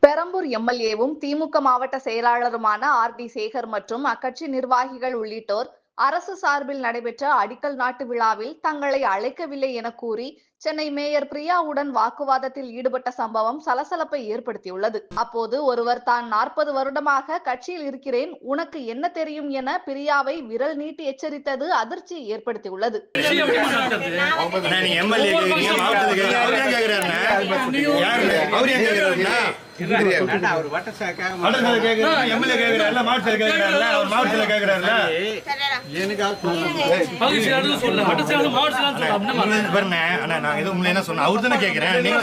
பெரம்பூர் எம்எல்ஏவும் திமுக மாவட்ட செயலாளருமான R D Sekar மற்றும் அக்கட்சி நிர்வாகிகள் உள்ளிட்டோர் அரசு சார்பில் நடைபெற்ற அடிக்கல் நாட்டு விழாவில் தங்களை அழைக்கவில்லை என கூறி சென்னை மேயர் பிரியாவுடன் வாக்குவாதத்தில் ஈடுபட்ட சம்பவம் சலசலப்பை ஏற்படுத்தியுள்ளது. அப்போது ஒருவர் தான் நாற்பது வருடமாக கட்சியில் இருக்கிறேன் உனக்கு என்ன தெரியும் என பிரியாவை விரல் நீட்டி எச்சரித்தது அதிர்ச்சியை ஏற்படுத்தியுள்ளது. அவர் கேக்குறாருண்ணா? யாரு அவர் வட்ட கேக்குறாரு. எம்எல்ஏ மாவட்டத்தில் கேக்குறாருல அவர் மாவட்டத்தில் கேக்குறாருல செயலாளர் செயலாளர் செயலாளர் பாருங்க. அண்ணா நான் இது உங்களை என்ன சொன்னேன் அவர் தானே கேட்கிறேன் நீங்க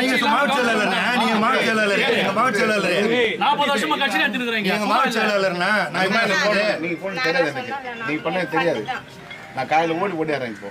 நீங்க மாவட்ட செயலாளர்ண்ணா. நீங்க மாவட்ட செயலாளர். நீங்க மாவட்ட செயலாளர். நாற்பது வருஷமா கட்சி நடத்திருக்கிறீங்க நீங்க மாவட்ட செயலாளர்னா நான் என்ன? நீங்க போன தெரியாது எனக்கு. நீங்க பண்ணது தெரியாது. நான் காலையில ஓடி ஓடிடுறேன் இப்போ.